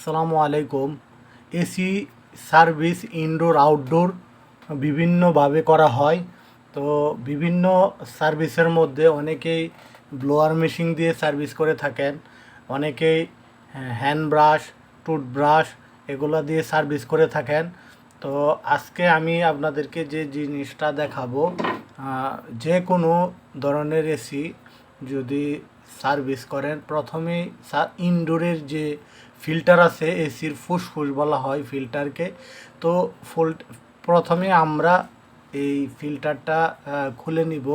আসসালামু আলাইকুম। AC service, indoor, outdoor বিভিন্নভাবে করা হয়। তো বিভিন্ন সার্ভিসের মধ্যে অনেকেই ব্লোয়ার মেশিন দিয়ে সার্ভিস করে থাকেন। অনেকেই হ্যান্ড ব্রাশ টুথব্রাশ এগুলো দিয়ে সার্ভিস করে থাকেন। তো আজকে আমি আপনাদেরকে যে জিনিসটা দেখাবো যে কোনো ধরনের এসি যদি সার্ভিস করেন, প্রথমেই ইনডোরের যে ফিল্টার আছে, এসির ফুসফুস বলা হয় ফিল্টারকে। তো ফুল প্রথমে আমরা এই ফিল্টারটা খুলে নিব।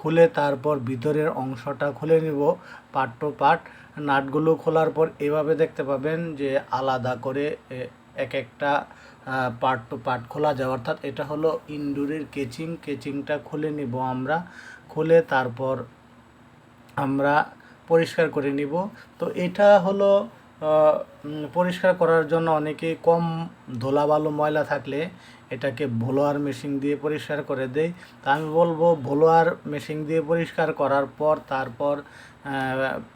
খুলে তারপর ভিতরের অংশটা খুলে নিব পার্ট টু নাটগুলো খোলার পর এভাবে দেখতে পাবেন যে আলাদা করে এক একটা পার্ট টু পার্ট খোলা যায়। অর্থাৎ এটা হলো ইনডোরের কেচিং। কেচিংটা খুলে নিব আমরা। খুলে তারপর আমরা পরিষ্কার করে নিব। তো এটা হলো পরিষ্কার করার জন্য অনেকে কম ধোলা ধুলাবালু ময়লা থাকলে এটাকে ভোলোয়ার মেশিন দিয়ে পরিষ্কার করে দেয়। তা আমি বলব, ভোলোয়ার মেশিন দিয়ে পরিষ্কার করার পর, তারপর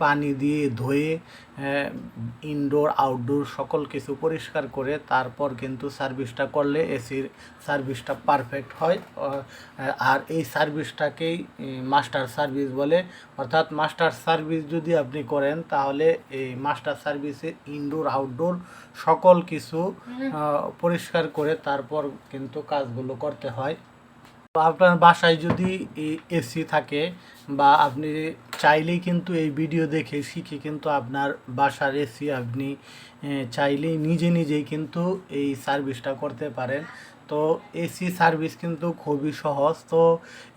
পানি দিয়ে ধুয়ে ইনডোর আউটডোর সকল কিছু পরিষ্কার করে তারপর কিন্তু সার্ভিসটা করলে এসির সার্ভিসটা পারফেক্ট হয়। আর এই সার্ভিসটাকেই মাস্টার সার্ভিস বলে। অর্থাৎ মাস্টার সার্ভিস যদি আপনি করেন তাহলে এই মাস্টার সার্ভিসে ইনডোর আউটডোর সকল কিছু পরিষ্কার করে তারপর কিন্তু কাজগুলো করতে হয়। আপনার বাসায় যদি এসি থাকে বা আপনি চাইলেই কিন্তু এই ভিডিও দেখে শিখে কিন্তু আপনার বাসার এসি আপনি চাইলেই নিজে নিজেই কিন্তু এই সার্ভিসটা করতে পারেন। তো এসি সার্ভিস কিন্তু খুবই সহজ। তো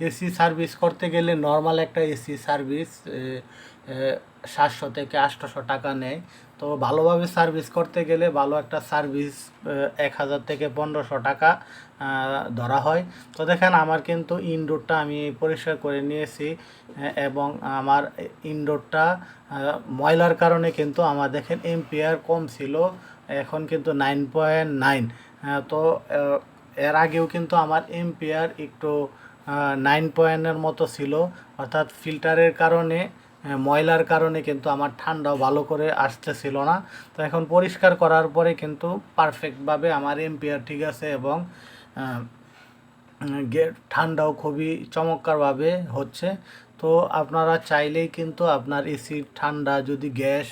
এসি সার্ভিস করতে গেলে নর্মাল একটা এসি সার্ভিস সাতশো থেকে আটশোশো টাকা নেয়। তো ভালোভাবে সার্ভিস করতে গেলে ভালো একটা সার্ভিস এক হাজার থেকে পনেরোশো টাকা ধরা হয়। তো দেখেন, আমার কিন্তু ইনডোরটা আমি পরিষ্কার করে নিয়েছি এবং আমার ইনডোরটা ময়লার কারণে কিন্তু আমার দেখেন এমপিআর কম ছিল, এখন কিন্তু নাইন পয়েন্ট নাইন। তো এর আগেও কিন্তু আমার এমপিআর একটু নাইন পয়েন্টের মতো ছিল, অর্থাৎ ফিল্টারের কারণে ময়লার কারণে কিন্তু আমার ঠান্ডাও ভালো করে আসতেছিল না। তো এখন পরিষ্কার করার পরে কিন্তু পারফেক্টভাবে আমার এম্পিয়ার ঠিক আছে এবং ঠান্ডাও খুবই চমৎকারভাবে হচ্ছে। তো আপনারা চাইলেই কিন্তু আপনার এসির ঠান্ডা, যদি গ্যাস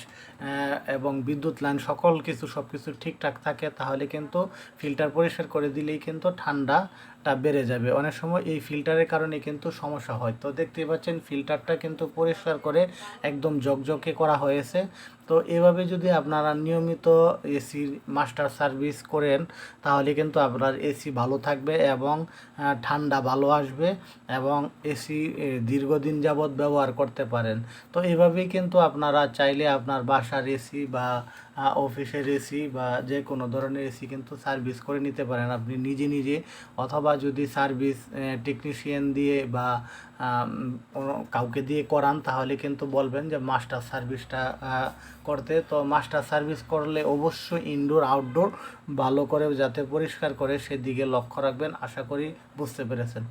এবং বিদ্যুৎ লাইন সকল কিছু সব কিছু ঠিকঠাক থাকে, তাহলে কিন্তু ফিল্টার পরিষ্কার করে দিলেই কিন্তু ঠান্ডাটা বেড়ে যাবে। অনেক সময় এই ফিল্টারের কারণে কিন্তু সমস্যা হয়। তো দেখতেই পাচ্ছেন, ফিল্টারটা কিন্তু পরিষ্কার করে একদম জকজকে করা হয়েছে। তো এভাবে যদি আপনারা নিয়মিত এসির মাস্টার সার্ভিস করেন, তাহলে কিন্তু আপনার এসি ভালো থাকবে এবং ঠান্ডা ভালো আসবে এবং এসি দীর্ঘদিন যাবৎ ব্যবহার করতে পারেন। তো এভাবেই কিন্তু আপনারা চাইলে আপনার বাসার এসি বা অফিসের এসি বা যে কোনো ধরনের এসি কিন্তু সার্ভিস করে নিতে পারেন। আপনি নিজে নিজে অথবা যদি সার্ভিস টেকনিশিয়ান দিয়ে বা কাউকে দিয়ে করান, তাহলে কিন্তু বলবেন যে মাস্টার সার্ভিসটা করতে। তো মাস্টার সার্ভিস করলে অবশ্যই ইনডোর আউটডোর ভালো করে যাতে পরিষ্কার করে সেদিকে লক্ষ্য রাখবেন। আশা করি বুঝতে পেরেছেন।